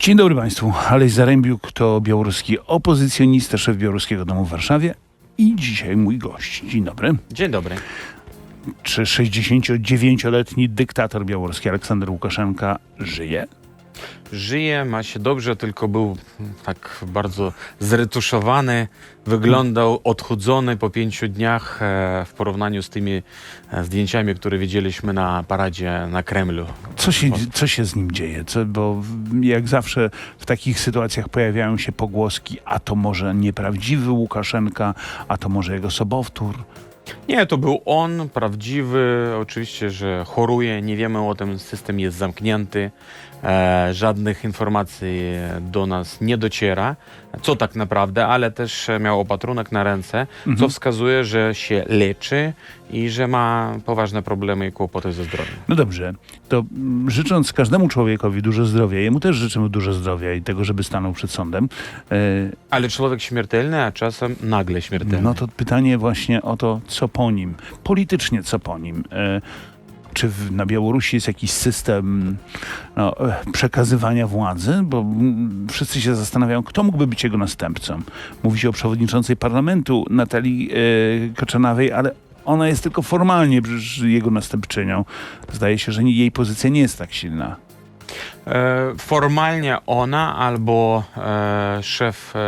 Dzień dobry Państwu. Aleś Zarębiuk to białoruski opozycjonista, szef Białoruskiego Domu w Warszawie i dzisiaj mój gość. Dzień dobry. Dzień dobry. Czy 69-letni dyktator białoruski Aleksander Łukaszenka żyje? Żyje, ma się dobrze, tylko był tak bardzo zretuszowany, wyglądał odchudzony po pięciu dniach e, w porównaniu z tymi e, zdjęciami, które widzieliśmy na paradzie na Kremlu. Co się, co się z nim dzieje? Co, bo jak zawsze w takich sytuacjach pojawiają się pogłoski, a to może nieprawdziwy Łukaszenka, a to może jego sobowtór. Nie, to był on, prawdziwy. Oczywiście, że choruje, nie wiemy o tym, system jest zamknięty, e, żadnych informacji do nas nie dociera, co tak naprawdę, ale też miał opatrunek na ręce, co wskazuje, że się leczy i że ma poważne problemy i kłopoty ze zdrowiem. No dobrze, to mm, życząc każdemu człowiekowi dużo zdrowia, jemu też życzymy dużo zdrowia i tego, żeby stanął przed sądem. E, Ale człowiek śmiertelny, a czasem nagle śmiertelny. No to pytanie właśnie o to, co po nim, politycznie co po nim. E, Czy w, na Białorusi jest jakiś system no, e, przekazywania władzy? Bo mm, wszyscy się zastanawiają, kto mógłby być jego następcą. Mówi się o przewodniczącej parlamentu Natalii Kaczanawej, ale ona jest tylko formalnie jego następczynią. Zdaje się, że jej pozycja nie jest tak silna. E, formalnie ona albo e, szef e,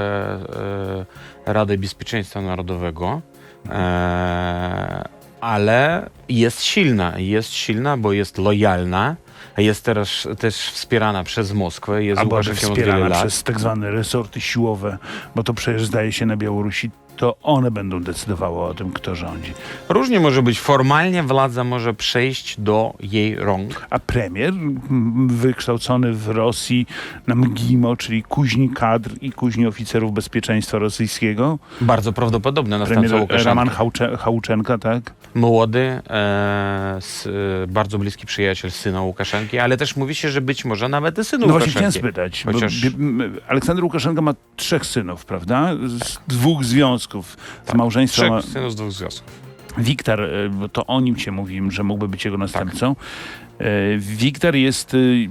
e, Rady Bezpieczeństwa Narodowego, e, ale jest silna. Jest silna, bo jest lojalna. Jest teraz też wspierana przez Moskwę. Jest wielu wspierana przez tak zwane resorty siłowe, bo to przecież zdaje się na Białorusi, to one będą decydowały o tym, kto rządzi. Różnie może być. Formalnie władza może przejść do jej rąk. A premier, m, wykształcony w Rosji na MGIMO, czyli kuźni kadr i kuźni oficerów bezpieczeństwa rosyjskiego, Bardzo prawdopodobne następca premier Łukaszenki. Raman Haucze, Hauczenka, tak? młody, e, s, e, bardzo bliski przyjaciel syna Łukaszenki, ale też mówi się, że być może nawet i synu No właśnie Łukaszenki. chciałem spytać, Chociaż- Aleksander Łukaszenka ma trzech synów, prawda? Z dwóch związków, z małżeństwa ma Trzech synów z dwóch związków. Wiktor, e, bo to o nim się mówi, że mógłby być Tak. jego następcą. E, Wiktor jest, y,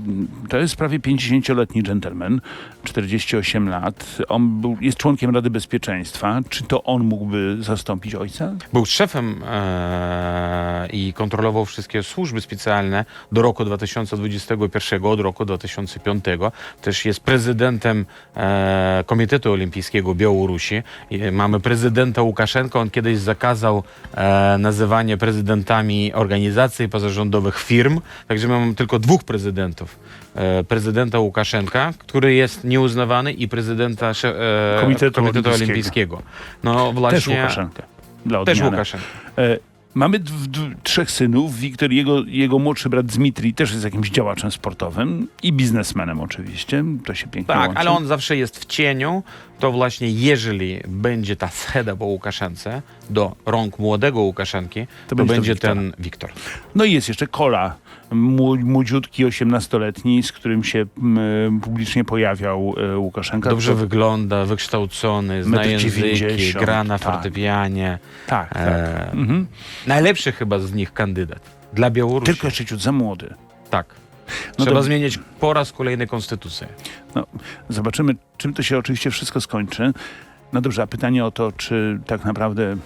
to jest prawie 50-letni dżentelmen, 48 lat. On był, jest członkiem Rady Bezpieczeństwa. Czy to on mógłby zastąpić ojca? Był szefem e, i kontrolował wszystkie służby specjalne do roku 2021, od roku 2005. Też jest prezydentem e, Komitetu Olimpijskiego Białorusi. Mamy prezydenta Łukaszenko. On kiedyś zakazał e, nazywanie prezydentami organizacji pozarządowych firm. Także mamy tylko dwóch prezydentów. E, prezydenta Łukaszenka, który jest nieuznawany i prezydenta e, Komitetu Olimpijskiego. Olimpijskiego. No Też właśnie. Łukaszenka. Dla Też. Łukaszenka. E, Mamy trzech synów. Wiktor, jego, jego młodszy brat Dmitrij też jest jakimś działaczem sportowym i biznesmenem oczywiście. To się pięknie Tak, łączy. ale on zawsze jest w cieniu, to właśnie jeżeli będzie ta scheda po Łukaszence do rąk młodego Łukaszenki, to, będzie to będzie ten Wiktor. No i jest jeszcze Kola, młodziutki, 18-letni, z którym się m, publicznie pojawiał e, Łukaszenka. Dobrze To- wygląda, wykształcony, zna języki, 90, gra na tak. fortepianie. Tak, tak. E, Mhm. Najlepszy chyba z nich kandydat. Dla Białorusi. Tylko jeszcze ciut za młody. Tak. No Trzeba to- zmienić po raz kolejny konstytucję. No, zobaczymy, czym to się oczywiście wszystko skończy. No dobrze, a pytanie o to, czy tak naprawdę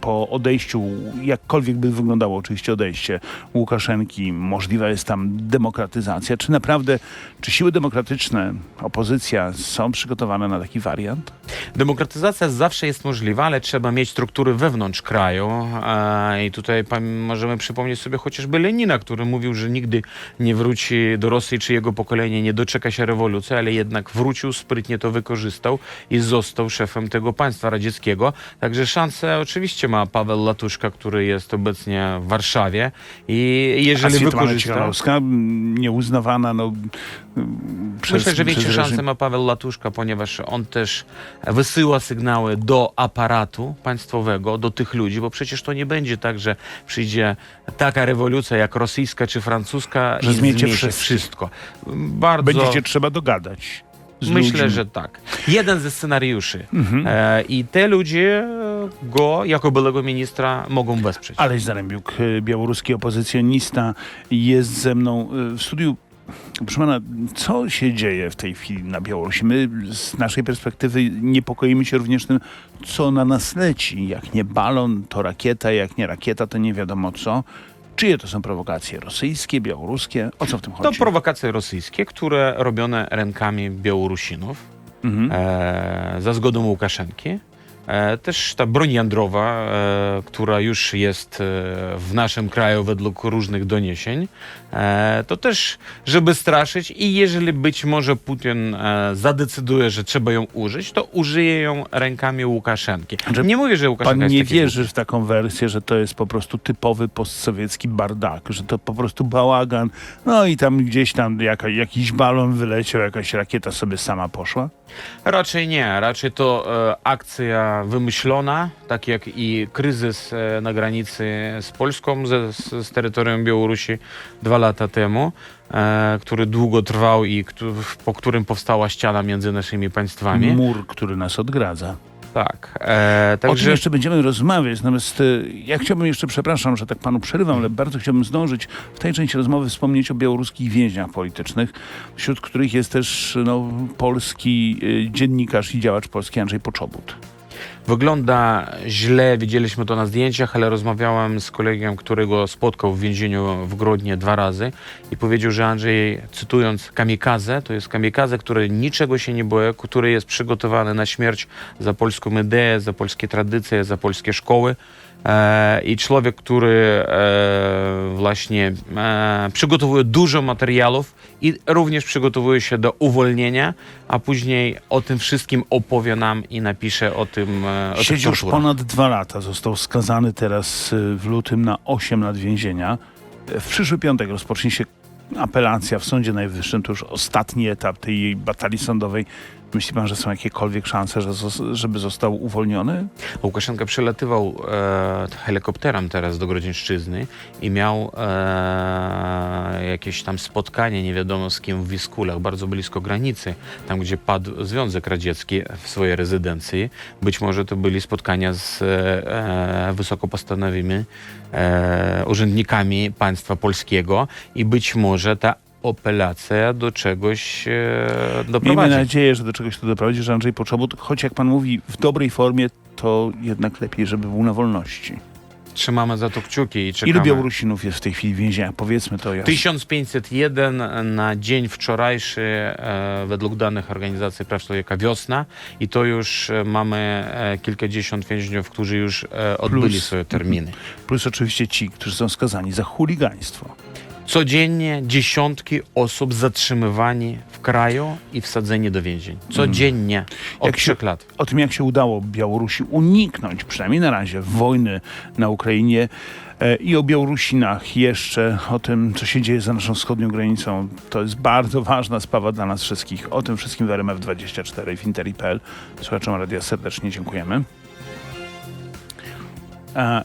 po odejściu, jakkolwiek by wyglądało oczywiście odejście Łukaszenki, możliwa jest tam demokratyzacja. Czy naprawdę, czy siły demokratyczne, opozycja są przygotowane na taki wariant? Demokratyzacja zawsze jest możliwa, ale trzeba mieć struktury wewnątrz kraju. E, I tutaj możemy przypomnieć sobie chociażby Lenina, który mówił, że nigdy nie wróci do Rosji, czy jego pokolenie nie doczeka się rewolucji, ale jednak wrócił, sprytnie to wykorzystał i został szefem tego państwa radzieckiego. Także szansę oczywiście ma Paweł Latuszka, który jest obecnie w Warszawie. I jeżeli wykorzysta... Cichanoska, m, nieuznawana, no, m, przez, Myślę, że większe szanse ma Paweł Latuszka, ponieważ on też wysyła sygnały do aparatu państwowego, do tych ludzi, bo przecież to nie będzie tak, że przyjdzie taka rewolucja jak rosyjska czy francuska Że i zmiecie wszystko. Bardzo Będziecie trzeba dogadać. Myślę, ludźmi. że tak. Jeden ze scenariuszy. Mhm. E, I te ludzie go, jako byłego ministra, mogą wesprzeć. Aleś Zarębiuk, y, białoruski opozycjonista, jest ze mną y, w studiu. Proszę pana, co się dzieje w tej chwili na Białorusi? My z naszej perspektywy niepokoimy się również tym, co na nas leci. Jak nie balon, to rakieta, jak nie rakieta, to nie wiadomo co. Czyje to są prowokacje? Rosyjskie, białoruskie? O co w tym To chodzi? prowokacje rosyjskie, które robione rękami Białorusinów Mhm. e, za zgodą Łukaszenki. E, też ta broń jądrowa, e, która już jest e, w naszym kraju według różnych doniesień, to też, żeby straszyć i jeżeli być może Putin e, zadecyduje, że trzeba ją użyć, to użyje ją rękami Łukaszenki. Że nie mówię, że Łukaszenka Pan nie wierzy w taką wersję, że to jest po prostu typowy postsowiecki bardak, że to po prostu bałagan, no i tam gdzieś tam jaka, jakiś balon wyleciał, jakaś rakieta sobie sama poszła? Raczej nie, raczej to e, akcja wymyślona, tak jak i kryzys e, na granicy z Polską, ze, z, z terytorium Białorusi dwa lata temu, e, który długo trwał i po którym powstała ściana między naszymi państwami. Mur, który nas odgradza. tak, e, O tym także jeszcze będziemy rozmawiać, natomiast e, ja chciałbym jeszcze, przepraszam, że tak panu przerywam, ale bardzo chciałbym zdążyć w tej części rozmowy wspomnieć o białoruskich więźniach politycznych, wśród których jest też no, polski e, dziennikarz i działacz polski Andrzej Poczobut. Wygląda źle, widzieliśmy to na zdjęciach, ale rozmawiałem z kolegą, którego spotkał w więzieniu w Grodnie dwa razy i powiedział, że Andrzej, cytując kamikaze, to jest kamikaze, który niczego się nie boi, który jest przygotowany na śmierć za polską ideę, za polskie tradycje, za polskie szkoły. E, I człowiek, który e, właśnie e, przygotowuje dużo materiałów i również przygotowuje się do uwolnienia, a później o tym wszystkim opowie nam i napisze o tym. O tych Siedzi już ponad dwa lata, został skazany teraz w lutym na 8 lat więzienia. W przyszły piątek rozpocznie się apelacja w Sądzie Najwyższym, to już ostatni etap tej batalii sądowej. Myśli pan, że są jakiekolwiek szanse, że żeby został uwolniony? Łukaszenka przelatywał e, helikopterem teraz do Grodzieńszczyzny i miał e, jakieś tam spotkanie, nie wiadomo z kim, w Wiskulach, bardzo blisko granicy, tam gdzie padł Związek Radziecki w swojej rezydencji. Być może to byli spotkania z e, wysoko postawionymi e, urzędnikami państwa polskiego i być może ta apelacja do czegoś e, Miejmy doprowadzi. nadzieję, że do czegoś to doprowadzi, że Andrzej Poczobut, choć jak pan mówi, w dobrej formie, to jednak lepiej, żeby był na wolności. Trzymamy za to kciuki i czekamy. Ilu Białorusinów jest w tej chwili w więzieniach? Powiedzmy to jasno. 1501 na dzień wczorajszy e, według danych Organizacji Praw Człowieka wiosna i to już e, mamy e, kilkadziesiąt więźniów, którzy już e, odbyli Plus- swoje terminy. Plus oczywiście ci, którzy są skazani za chuligaństwo. Codziennie dziesiątki osób zatrzymywani w kraju i wsadzeni do więzień. Codziennie. Od Jak się- trzech lat. o tym, jak się udało Białorusi uniknąć, przynajmniej na razie, wojny na Ukrainie e, i o Białorusinach jeszcze, o tym, co się dzieje za naszą wschodnią granicą. To jest bardzo ważna sprawa dla nas wszystkich. O tym wszystkim w RMF24 i w Interi.pl. Słuchaczom radia serdecznie dziękujemy. E,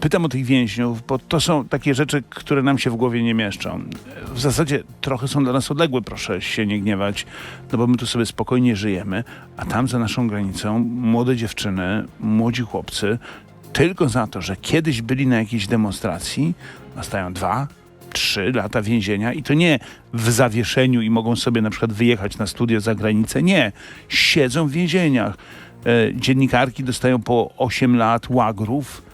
Pytam o tych więźniów, bo to są takie rzeczy, które nam się w głowie nie mieszczą. W zasadzie trochę są dla nas odległe, proszę się nie gniewać, no bo my tu sobie spokojnie żyjemy, a tam za naszą granicą młode dziewczyny, młodzi chłopcy, tylko za to, że kiedyś byli na jakiejś demonstracji, dostają dwa, trzy lata więzienia i to nie w zawieszeniu i mogą sobie na przykład wyjechać na studia za granicę. Nie, siedzą w więzieniach. E, dziennikarki dostają po 8 lat łagrów.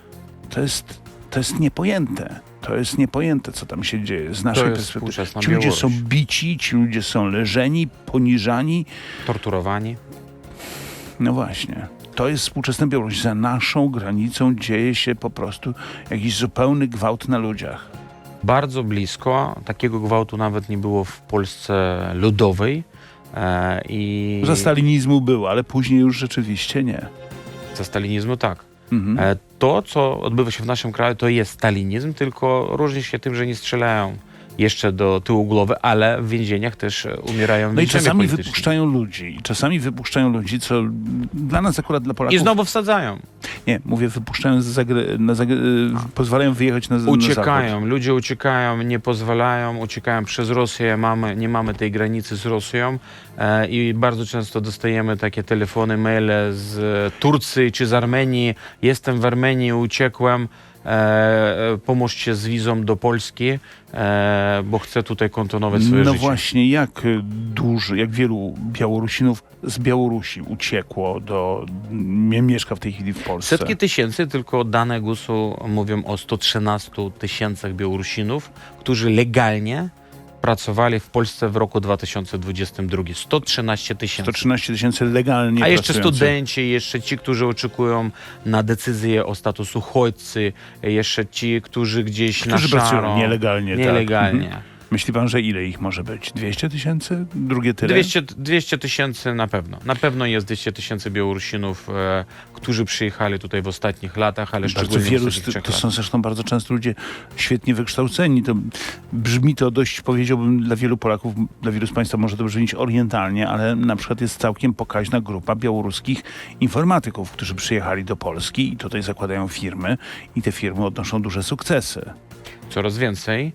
To jest, to jest niepojęte. To jest niepojęte, co tam się dzieje z naszej jest perspektywy. Ci ludzie Białoruś. są bici, ci ludzie są leżeni, poniżani. Torturowani. No właśnie. To jest współczesna Białoruś. Za naszą granicą dzieje się po prostu jakiś zupełny gwałt na ludziach. Bardzo blisko. Takiego gwałtu nawet nie było w Polsce ludowej. E, i Za stalinizmu było, ale później już rzeczywiście nie. za stalinizmu tak. Mhm. E, To, co odbywa się w naszym kraju, to jest stalinizm, tylko różni się tym, że nie strzelają jeszcze do tyłu głowy, ale w więzieniach też e, umierają No i czasami wypuszczają ludzi. Czasami wypuszczają ludzi, co dla nas akurat, dla Polaków... I znowu wsadzają. Nie, mówię, wypuszczają z zagry... na zagry... pozwalają wyjechać na, na. Uciekają, ludzie uciekają, nie pozwalają, uciekają przez Rosję, mamy, nie mamy tej granicy z Rosją e, i bardzo często dostajemy takie telefony, maile z Turcji czy z Armenii. Jestem w Armenii, uciekłem. E, pomóżcie z wizą do Polski, e, bo chcę tutaj kontynuować swoje No życie. właśnie, jak duży, jak wielu Białorusinów z Białorusi uciekło do, mie- mieszka w tej chwili w Polsce? Setki tysięcy, tylko dane GUS-u mówią o 113 tysiącach Białorusinów, którzy legalnie pracowali w Polsce w roku 2022. 113 tysięcy. 113 tysięcy legalnie A jeszcze studenci, jeszcze ci, którzy oczekują na decyzję o status uchodźcy, jeszcze ci, którzy gdzieś Którzy na szaro... pracują nielegalnie. Nielegalnie. Tak. Mhm. Myśli pan, że ile ich może być? 200 tysięcy? Drugie tyle? 200 200 tysięcy na pewno. Na pewno jest 200 tysięcy Białorusinów, e, którzy przyjechali tutaj w ostatnich latach, ale Bardzo szczególnie wielu, w ostatnich trzech to są zresztą bardzo często ludzie świetnie wykształceni. To brzmi to dość, powiedziałbym, dla wielu Polaków, dla wielu z Państwa może to brzmieć orientalnie, ale na przykład jest całkiem pokaźna grupa białoruskich informatyków, którzy przyjechali do Polski i tutaj zakładają firmy i te firmy odnoszą duże sukcesy. coraz więcej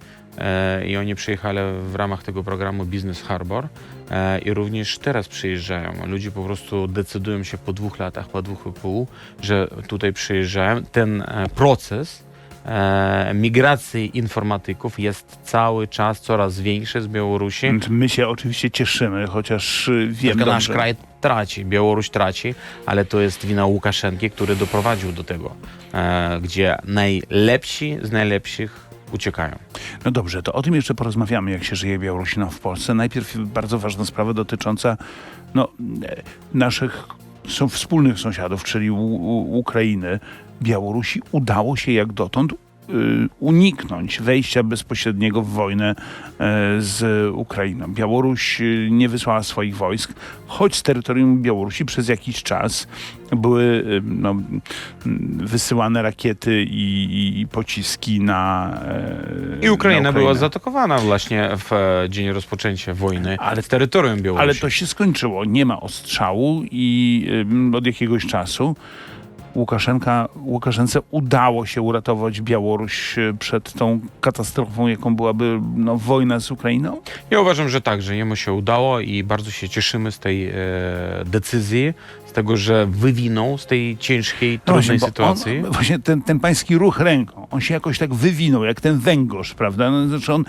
i oni przyjechali w ramach tego programu Business Harbor e, i również teraz przyjeżdżają. Ludzie po prostu decydują się po dwóch latach, po dwóch i pół, że tutaj przyjeżdżają. Ten e, proces e, migracji informatyków jest cały czas coraz większy z Białorusi. My się oczywiście cieszymy, chociaż wiem Tylko nasz kraj traci, Białoruś traci, ale to jest wina Łukaszenki, który doprowadził do tego, e, gdzie najlepsi z najlepszych uciekają. No dobrze, to o tym jeszcze porozmawiamy, jak się żyje Białorusinom w Polsce. Najpierw bardzo ważna sprawa dotycząca no, e, naszych są wspólnych sąsiadów, czyli u, u, Ukrainy. Białorusi udało się jak dotąd uniknąć wejścia bezpośredniego w wojnę e, z Ukrainą. Białoruś y, nie wysłała swoich wojsk, choć z terytorium Białorusi przez jakiś czas były y, no, wysyłane rakiety i, i, i pociski na e, I Ukraina na była zaatakowana właśnie w e, dzień rozpoczęcia wojny Ale- z terytorium Białorusi. Ale to się skończyło. Nie ma ostrzału i od jakiegoś czasu Łukaszenka, Łukaszence udało się uratować Białoruś y, przed tą katastrofą, jaką byłaby no, wojna z Ukrainą? Ja uważam, że tak, że jemu się udało i bardzo się cieszymy z tej e, decyzji, z tego, że wywinął z tej ciężkiej, No trudnej bo sytuacji. On, właśnie ten, ten pański ruch ręką, on się jakoś tak wywinął, jak ten węgorz, prawda? No, znaczy on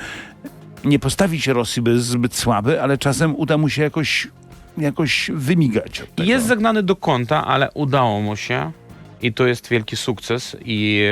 nie postawi się Rosji, jest zbyt słaby, ale czasem uda mu się jakoś, jakoś wymigać. Jest zagnany do kąta, ale udało mu się i to jest wielki sukces i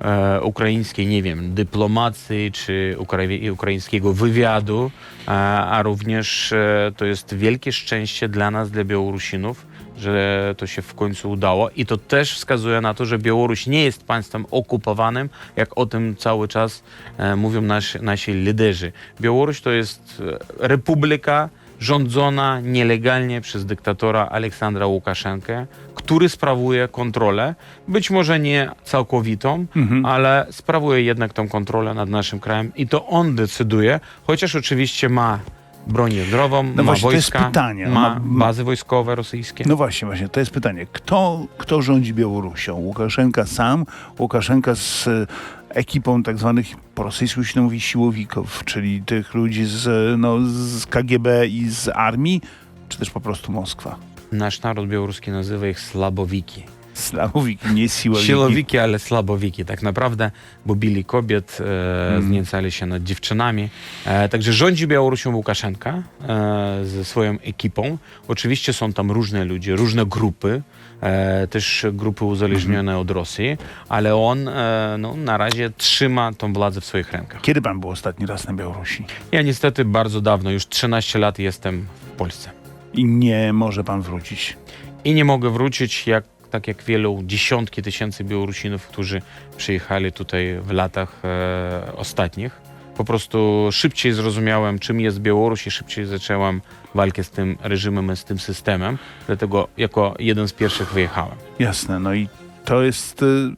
e, ukraińskiej, nie wiem, dyplomacji czy ukra- ukraińskiego wywiadu, e, a również e, to jest wielkie szczęście dla nas, dla Białorusinów, że to się w końcu udało i to też wskazuje na to, że Białoruś nie jest państwem okupowanym, jak o tym cały czas e, mówią nasi, nasi liderzy. Białoruś to jest e, republika, rządzona nielegalnie przez dyktatora Aleksandra Łukaszenkę, który sprawuje kontrolę, być może nie całkowitą, Mhm. ale sprawuje jednak tą kontrolę nad naszym krajem i to on decyduje, chociaż oczywiście ma broń jądrową, ma No właśnie, to jest wojska, pytanie. ma Ma- bazy wojskowe rosyjskie. No właśnie, właśnie, to jest pytanie. Kto, kto rządzi Białorusią? Łukaszenka sam? Łukaszenka z e, ekipą tak zwanych, po rosyjsku się mówi, siłowików, czyli tych ludzi z, no, z KGB i z armii, czy też po prostu Moskwa? Nasz naród białoruski nazywa ich slabowiki. Slawowiki, nie siłowiki. Siłowiki, ale słabowiki tak naprawdę, bo bili kobiet, e, Mm. zniecali się nad dziewczynami. E, także rządzi Białorusią Łukaszenka e, ze swoją ekipą. Oczywiście są tam różne ludzie, różne grupy, e, też grupy uzależnione od Rosji, ale on e, no, na razie trzyma tą władzę w swoich rękach. Kiedy pan był ostatni raz na Białorusi? Ja niestety bardzo dawno, już 13 lat jestem w Polsce. I nie może pan wrócić. I nie mogę wrócić, jak, tak jak wielu dziesiątki tysięcy Białorusinów, którzy przyjechali tutaj w latach e, ostatnich. Po prostu szybciej zrozumiałem, czym jest Białoruś i szybciej zacząłem walkę z tym reżimem, z tym systemem. Dlatego jako jeden z pierwszych wyjechałem. Jasne, no i to jest. y,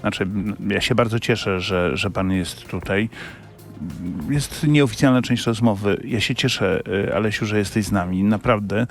Znaczy, ja się bardzo cieszę, że, że pan jest tutaj. Jest nieoficjalna część rozmowy. Ja się cieszę, y, Alesiu, że jesteś z nami. Naprawdę.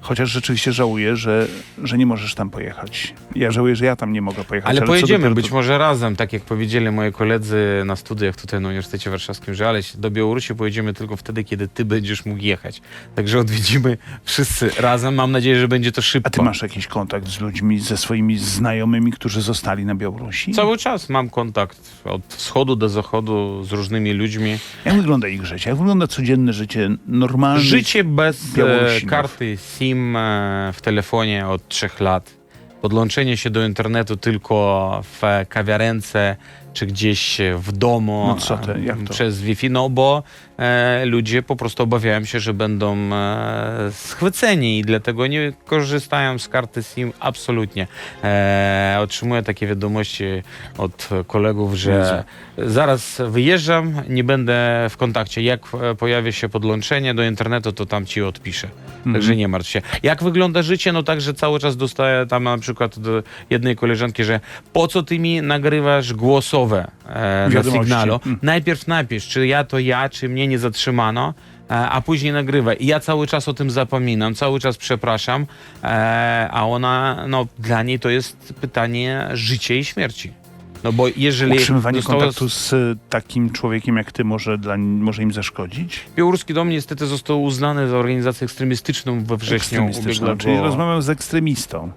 Chociaż rzeczywiście żałuję, że, że nie możesz tam pojechać. Ja żałuję, że ja tam nie mogę pojechać. Ale co pojedziemy być to- może razem, tak jak powiedzieli moi koledzy na studiach tutaj na Uniwersytecie Warszawskim, że Aleś, do Białorusi pojedziemy tylko wtedy, kiedy ty będziesz mógł jechać. Także odwiedzimy wszyscy razem. Mam nadzieję, że będzie to szybko. A ty masz jakiś kontakt z ludźmi, ze swoimi znajomymi, którzy zostali na Białorusi? Cały czas mam kontakt od wschodu do zachodu z różnymi ludźmi. Jak wygląda ich życie? Jak wygląda codzienne życie normalne? Życie bez e, Białorusinów. karty SIM e, w telefonie od trzech lat. Podłączenie się do internetu tylko w kawiarence czy gdzieś w domu No co ty, e, jak to? przez Wi-Fi, no bo e, ludzie po prostu obawiają się, że będą e, schwyceni i dlatego nie korzystają z karty SIM absolutnie. E, otrzymuję takie wiadomości od kolegów, że zaraz wyjeżdżam, nie będę w kontakcie. Jak e, pojawi się podłączenie do internetu, to tam ci odpiszę. Mhm. Także nie martw się. Jak wygląda życie? No tak, że cały czas dostaję tam na przykład do jednej koleżanki, że po co ty mi nagrywasz głosowe e, na sygnalu? Mm. Najpierw napisz, czy ja to ja, czy mnie nie zatrzymano. e, A później nagrywaj. I ja cały czas o tym zapominam, cały czas przepraszam, e, a ona, no dla niej to jest pytanie życia i śmierci. No bo jeżeli Utrzymywanie zostało- kontaktu z e, takim człowiekiem jak ty może, dla, może im zaszkodzić? Białoruski Dom niestety został uznany za organizację ekstremistyczną we wrześniu ubiegłego czyli rozmawiam z ekstremistą.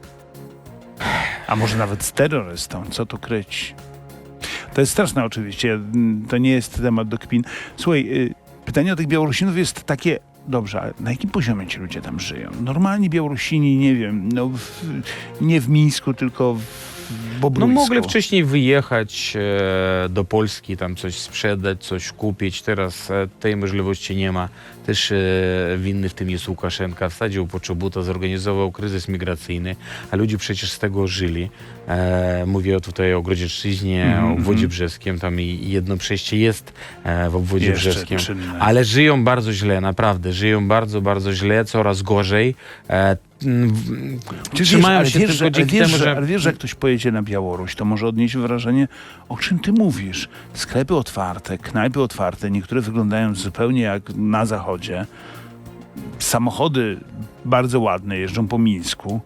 A może nawet z terrorystą, co tu kryć? To jest straszne oczywiście, mm, to nie jest temat do kpin. Słuchaj, y, pytanie o tych Białorusinów jest takie, dobrze, ale na jakim poziomie ci ludzie tam żyją? Normalni Białorusini, nie wiem, no w, nie w Mińsku, tylko w No mogli wcześniej wyjechać e, do Polski, tam coś sprzedać, coś kupić. Teraz e, tej możliwości nie ma. Też e, winny w tym jest Łukaszenka. Wsadził poczobuta, zorganizował kryzys migracyjny, a ludzie przecież z tego żyli. E, mówię tutaj o Grodzieczyźnie, Mhm, o obwodzie mhm. brzeskim. Tam i, jedno przejście jest e, w obwodzie Jeszcze brzeskim. czynne. Ale żyją bardzo źle, naprawdę. Żyją bardzo, bardzo źle, coraz gorzej. E, Czy trzymają się wiesz, tylko że, ale dzięki wiesz, temu, że, że... ale wiesz, że jak ktoś pojedzie na Białoruś, to może odnieść wrażenie, o czym ty mówisz. Sklepy otwarte, knajpy otwarte, niektóre wyglądają zupełnie jak na zachodzie. Samochody bardzo ładne jeżdżą po Mińsku.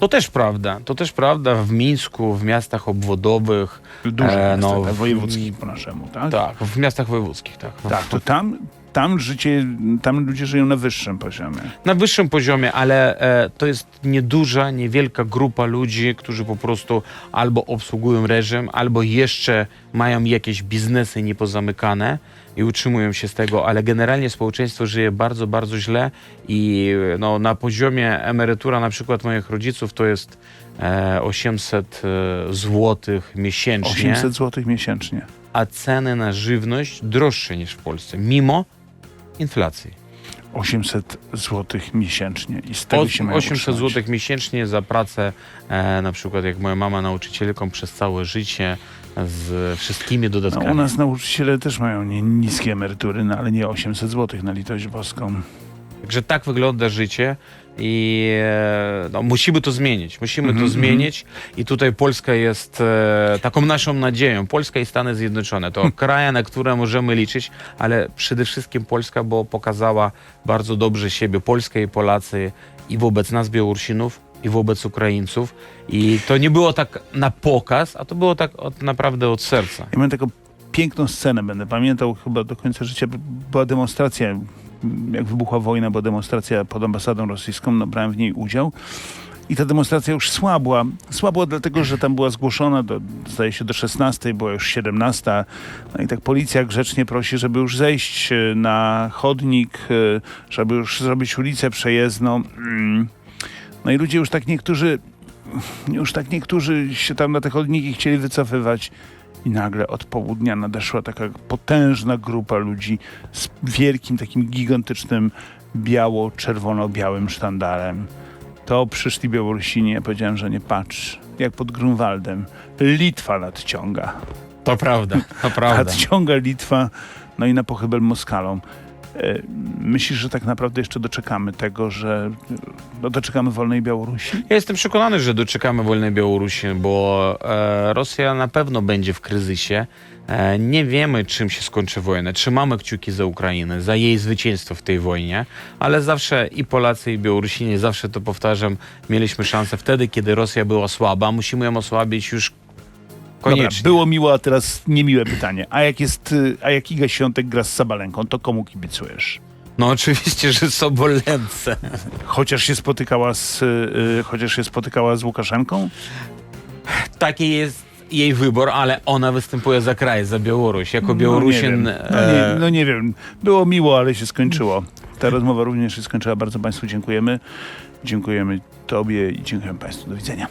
To też prawda. To też prawda w Mińsku, w miastach obwodowych, Dużo E, no, w- wojewódzkich po naszemu, tak? tak, w miastach wojewódzkich, tak. Tak, to tam, tam życie, tam ludzie żyją na wyższym poziomie. Na wyższym poziomie, ale e, to jest nieduża, niewielka grupa ludzi, którzy po prostu albo obsługują reżim, albo jeszcze mają jakieś biznesy niepozamykane i utrzymują się z tego, ale generalnie społeczeństwo żyje bardzo, bardzo źle i no, na poziomie emerytura na przykład moich rodziców to jest e, 800 e, złotych miesięcznie. 800 zł miesięcznie. a ceny na żywność droższe niż w Polsce, mimo inflacji. 800 zł miesięcznie i z tego Od się mają 800 utrzymać. zł miesięcznie za pracę, e, na przykład jak moja mama nauczycielką przez całe życie z wszystkimi No, dodatkami. u nas nauczyciele też mają nie, niskie emerytury, no, ale nie 800 zł na litość boską. Także tak wygląda życie i e, no, musimy to zmienić. Musimy Mhm, to zmienić i tutaj Polska jest e, taką naszą nadzieją. Polska i Stany Zjednoczone to kraje, na które możemy liczyć, ale przede wszystkim Polska, bo pokazała bardzo dobrze siebie, Polska i Polacy i wobec nas Białorusinów, i wobec Ukraińców. I to nie było tak na pokaz, a to było tak od, naprawdę od serca. Ja mam taką piękną scenę, będę pamiętał chyba do końca życia. Była demonstracja, jak wybuchła wojna, była demonstracja pod ambasadą rosyjską, no, brałem w niej udział. I ta demonstracja już słabła. Słabła dlatego, że tam była zgłoszona, do, zdaje się do 16, była już 17. No i tak policja grzecznie prosi, żeby już zejść e, na chodnik, e, żeby już zrobić ulicę przejezdną. Mm. No i ludzie już tak niektórzy, już tak niektórzy się tam na te chodniki chcieli wycofywać. I nagle od południa nadeszła taka potężna grupa ludzi z wielkim, takim gigantycznym biało-czerwono-białym sztandarem. To przyszli Białorusini, ja powiedziałem, że nie patrz. Jak pod Grunwaldem. Litwa nadciąga. To prawda, to prawda. Nadciąga Litwa, no i na pochybel Moskalą. E, Myślisz, że tak naprawdę jeszcze doczekamy tego, że no, doczekamy wolnej Białorusi? Ja jestem przekonany, że doczekamy wolnej Białorusi, bo e, Rosja na pewno będzie w kryzysie. E, nie wiemy, czym się skończy wojna. Trzymamy kciuki za Ukrainę, za jej zwycięstwo w tej wojnie, ale zawsze i Polacy, i Białorusini, zawsze to powtarzam, mieliśmy szansę wtedy, kiedy Rosja była słaba. Musimy ją osłabić już koniecznie. Dobra, było miło, a teraz niemiłe pytanie. A jak jest, y, a jak Iga Świątek gra z Sabalenką, to komu kibicujesz? No oczywiście, że Sobolence. Chociaż się spotykała z, y, y, chociaż się spotykała z Łukaszenką? Taki jest jej wybór, ale ona występuje za kraj, za Białoruś. Jako No nie, Białorusin... wiem. No, e, nie, no nie wiem. Było miło, ale się skończyło. Ta rozmowa również się skończyła. Bardzo Państwu dziękujemy. Dziękujemy Tobie i dziękujemy Państwu. Do widzenia.